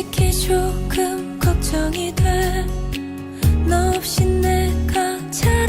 솔직히 조금 그 걱정이 돼 너 없이 내가 잘